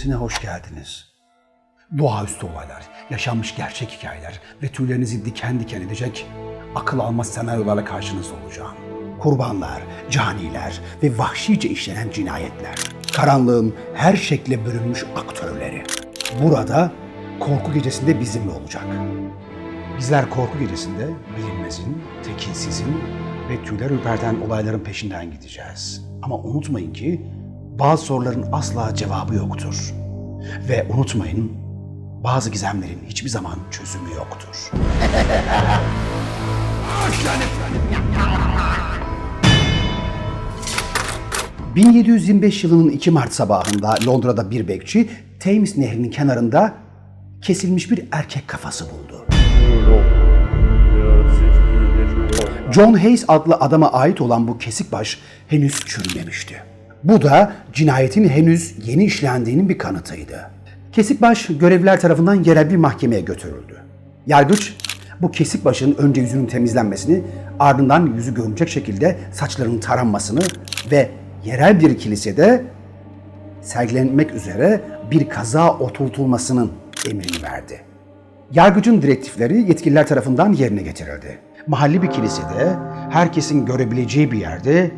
Gecesi'ne hoş geldiniz. Doğaüstü olaylar, yaşanmış gerçek hikayeler ve tüylerinizi diken diken edecek akıl almaz senaryolarla karşınızda olacağım. Kurbanlar, caniler ve vahşice işlenen cinayetler. Karanlığın her şekle bürünmüş aktörleri. Burada Korku Gecesi'nde bizimle olacak. Bizler Korku Gecesi'nde bilinmezin, tekinsizin ve tüyler ürperten olayların peşinden gideceğiz. Ama unutmayın ki bazı soruların asla cevabı yoktur. Ve unutmayın bazı gizemlerin hiçbir zaman çözümü yoktur. 1725 yılının 2 Mart sabahında Londra'da bir bekçi Thames Nehri'nin kenarında kesilmiş bir erkek kafası buldu. John Hayes adlı adama ait olan bu kesik baş henüz çürümemişti. Bu da cinayetin henüz yeni işlendiğinin bir kanıtıydı. Kesik baş görevliler tarafından yerel bir mahkemeye götürüldü. Yargıç bu kesik başın önce yüzünün temizlenmesini, ardından yüzü görünecek şekilde saçlarının taranmasını ve yerel bir kilisede sergilenmek üzere bir kaza oturtulmasının emrini verdi. Yargıcın direktifleri yetkililer tarafından yerine getirildi. Mahalli bir kilisede herkesin görebileceği bir yerde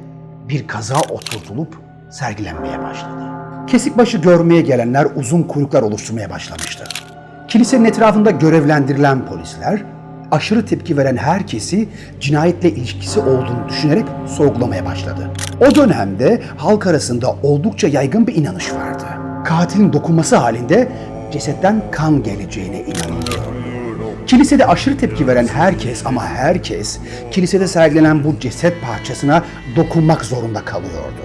bir kaza oturtulup sergilenmeye başladı. Kesikbaşı görmeye gelenler uzun kuyruklar oluşturmaya başlamıştı. Kilisenin etrafında görevlendirilen polisler aşırı tepki veren herkesi cinayetle ilişkisi olduğunu düşünerek sorgulamaya başladı. O dönemde halk arasında oldukça yaygın bir inanış vardı. Katilin dokunması halinde cesetten kan geleceğine inanılıyordu. Kilisede aşırı tepki veren herkes ama herkes kilisede sergilenen bu ceset parçasına dokunmak zorunda kalıyordu.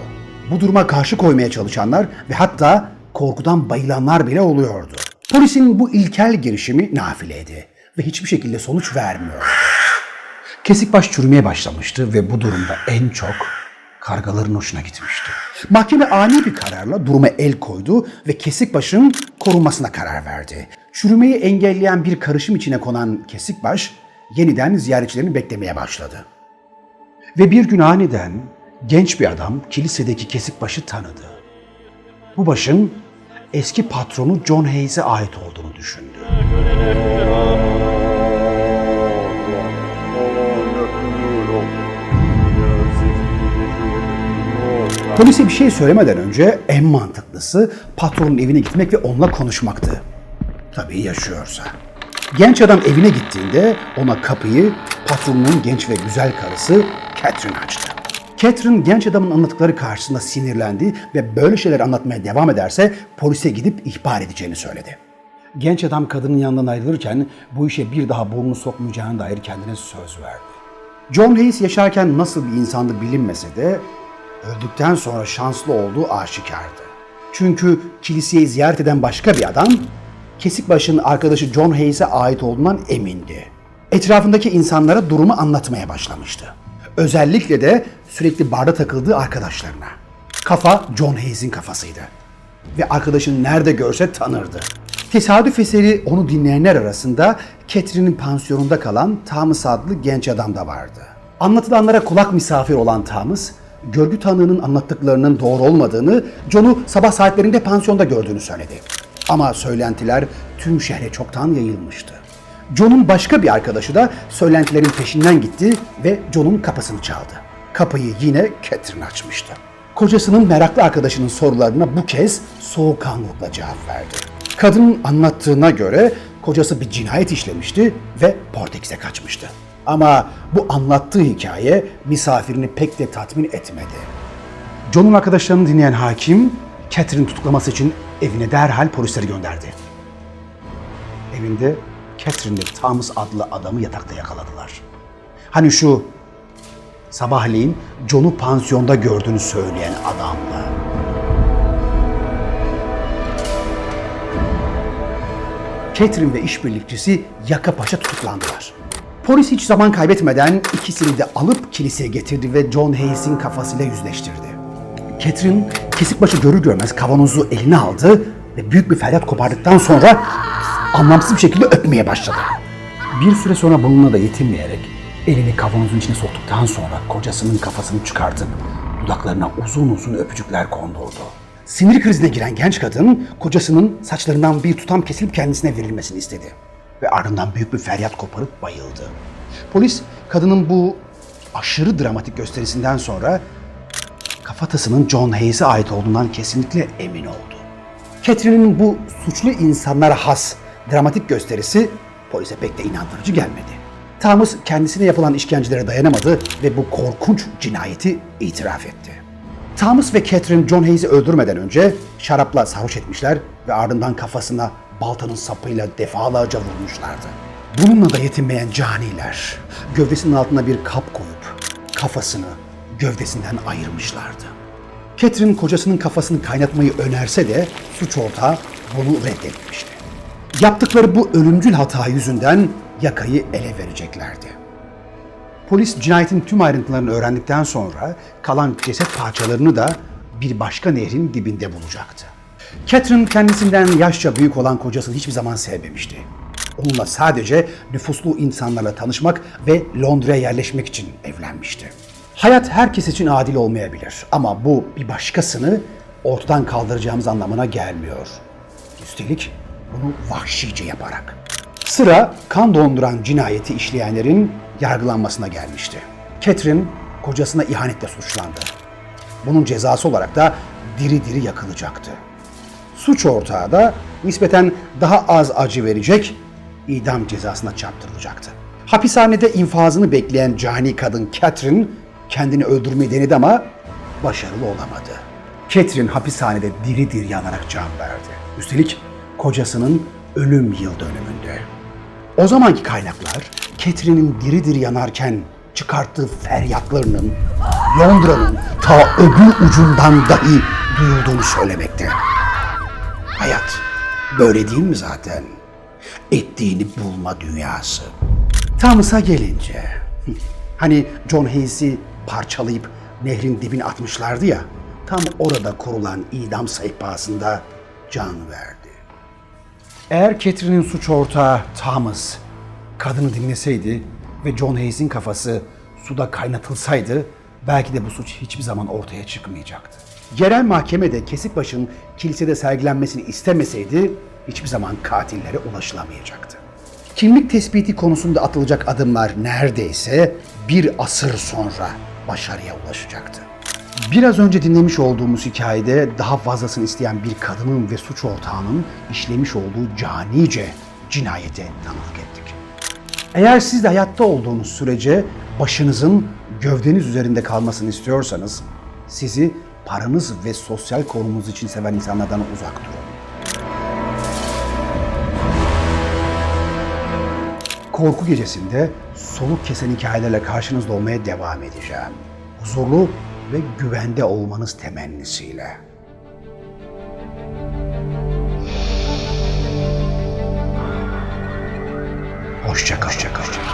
Bu duruma karşı koymaya çalışanlar ve hatta korkudan bayılanlar bile oluyordu. Polisin bu ilkel girişimi nafileydi ve hiçbir şekilde sonuç vermiyordu. Kesik baş çürümeye başlamıştı ve bu durumda en çok kargaların hoşuna gitmişti. Mahkeme ani bir kararla duruma el koydu ve kesik başın korunmasına karar verdi. Çürümeyi engelleyen bir karışım içine konan kesik baş yeniden ziyaretçilerini beklemeye başladı. Ve bir gün aniden genç bir adam kilisedeki kesik başı tanıdı. Bu başın eski patronu John Hayes'e ait olduğunu düşündü. Polise bir şey söylemeden önce en mantıklısı patronun evine gitmek ve onunla konuşmaktı. Tabii yaşıyorsa. Genç adam evine gittiğinde ona kapıyı patronunun genç ve güzel karısı Catherine açtı. Catherine genç adamın anlattıkları karşısında sinirlendi ve böyle şeyler anlatmaya devam ederse polise gidip ihbar edeceğini söyledi. Genç adam kadının yanından ayrılırken bu işe bir daha burnunu sokmayacağına dair kendine söz verdi. John Hayes yaşarken nasıl bir insandı bilinmese de öldükten sonra şanslı olduğu aşikardı. Çünkü kiliseyi ziyaret eden başka bir adam Kesikbaş'ın arkadaşı John Hayes'e ait olduğundan emindi. Etrafındaki insanlara durumu anlatmaya başlamıştı. Özellikle de sürekli barda takıldığı arkadaşlarına. Kafa John Hayes'in kafasıydı. Ve arkadaşını nerede görse tanırdı. Tesadüf eseri onu dinleyenler arasında Catherine'in pansiyonunda kalan Thomas adlı genç adam da vardı. Anlatılanlara kulak misafir olan Thomas, görgü tanığının anlattıklarının doğru olmadığını, John'u sabah saatlerinde pansiyonda gördüğünü söyledi. Ama söylentiler tüm şehre çoktan yayılmıştı. John'un başka bir arkadaşı da söylentilerin peşinden gitti ve John'un kapısını çaldı. Kapıyı yine Catherine açmıştı. Kocasının meraklı arkadaşının sorularına bu kez soğukkanlılıkla cevap verdi. Kadının anlattığına göre kocası bir cinayet işlemişti ve Portekiz'e kaçmıştı. Ama bu anlattığı hikaye misafirini pek de tatmin etmedi. John'un arkadaşlarını dinleyen hakim, Catherine tutuklaması için evine derhal polisleri gönderdi. Evinde Catherine ve Thomas adlı adamı yatakta yakaladılar. Hani şu sabahleyin John'u pansiyonda gördüğünü söyleyen adamla. Catherine ve işbirlikçisi Yaka Paşa tutuklandılar. Polis hiç zaman kaybetmeden ikisini de alıp kiliseye getirdi ve John Hayes'in kafasıyla yüzleştirdi. Catherine kesikbaşı görür görmez kavanozu eline aldı ve büyük bir feryat kopardıktan sonra anlamsız bir şekilde öpmeye başladı. Bir süre sonra bununla da yetinmeyerek elini kavanozun içine soktuktan sonra kocasının kafasını çıkartıp dudaklarına uzun uzun öpücükler kondurdu. Sinir krizine giren genç kadın kocasının saçlarından bir tutam kesilip kendisine verilmesini istedi. Ve ardından büyük bir feryat koparıp bayıldı. Polis kadının bu aşırı dramatik gösterisinden sonra kafatasının John Hayes'e ait olduğundan kesinlikle emin oldu. Catherine'in bu suçlu insanlara has dramatik gösterisi polise pek de inandırıcı gelmedi. Thomas kendisine yapılan işkencelere dayanamadı ve bu korkunç cinayeti itiraf etti. Thomas ve Catherine John Hayes'i öldürmeden önce şarapla sarhoş etmişler ve ardından kafasına baltanın sapıyla defalarca vurmuşlardı. Bununla da yetinmeyen caniler gövdesinin altına bir kap koyup kafasını gövdesinden ayırmışlardı. Catherine kocasının kafasını kaynatmayı önerse de suç ortağı bunu reddetmişti. Yaptıkları bu ölümcül hata yüzünden yakayı ele vereceklerdi. Polis cinayetin tüm ayrıntılarını öğrendikten sonra kalan ceset parçalarını da bir başka nehrin dibinde bulacaktı. Catherine kendisinden yaşça büyük olan kocasını hiçbir zaman sevmemişti. Onunla sadece nüfuslu insanlarla tanışmak ve Londra'ya yerleşmek için evlenmişti. Hayat herkes için adil olmayabilir ama bu bir başkasını ortadan kaldıracağımız anlamına gelmiyor. Üstelik bunu vahşice yaparak. Sıra kan donduran cinayeti işleyenlerin yargılanmasına gelmişti. Catherine kocasına ihanetle suçlandı. Bunun cezası olarak da diri diri yakılacaktı. Suç ortağı da nispeten daha az acı verecek, idam cezasına çarptırılacaktı. Hapishanede infazını bekleyen cani kadın Catherine kendini öldürmeyi denedi ama başarılı olamadı. Catherine hapishanede diri diri yanarak can verdi. Üstelik kocasının ölüm yıl dönümünde. O zamanki kaynaklar Catherine'in diri diri yanarken çıkarttığı feryatlarının Londra'nın ta öbür ucundan dahi duyulduğunu söylemekte. Hayat böyle değil mi zaten? Ettiğini bulma dünyası. Thomas'a gelince, hani John Hayes'i parçalayıp nehrin dibine atmışlardı ya, tam orada kurulan idam sehpasında can verdi. Eğer Catherine'in suç ortağı Thomas kadını dinleseydi ve John Hayes'in kafası suda kaynatılsaydı belki de bu suç hiçbir zaman ortaya çıkmayacaktı. Yerel mahkemede Kesikbaş'ın kilisede sergilenmesini istemeseydi hiçbir zaman katillere ulaşılamayacaktı. Kimlik tespiti konusunda atılacak adımlar neredeyse bir asır sonra başarıya ulaşacaktı. Biraz önce dinlemiş olduğumuz hikayede daha fazlasını isteyen bir kadının ve suç ortağının işlemiş olduğu canice cinayete tanıklık ettik. Eğer siz de hayatta olduğunuz sürece başınızın gövdeniz üzerinde kalmasını istiyorsanız sizi paranız ve sosyal konumunuz için seven insanlardan uzak durun. Korku gecesinde soluk kesen hikayelerle karşınızda olmaya devam edeceğim. Huzurlu ve güvende olmanız temennisiyle. Hoşça kalın. Hoşça.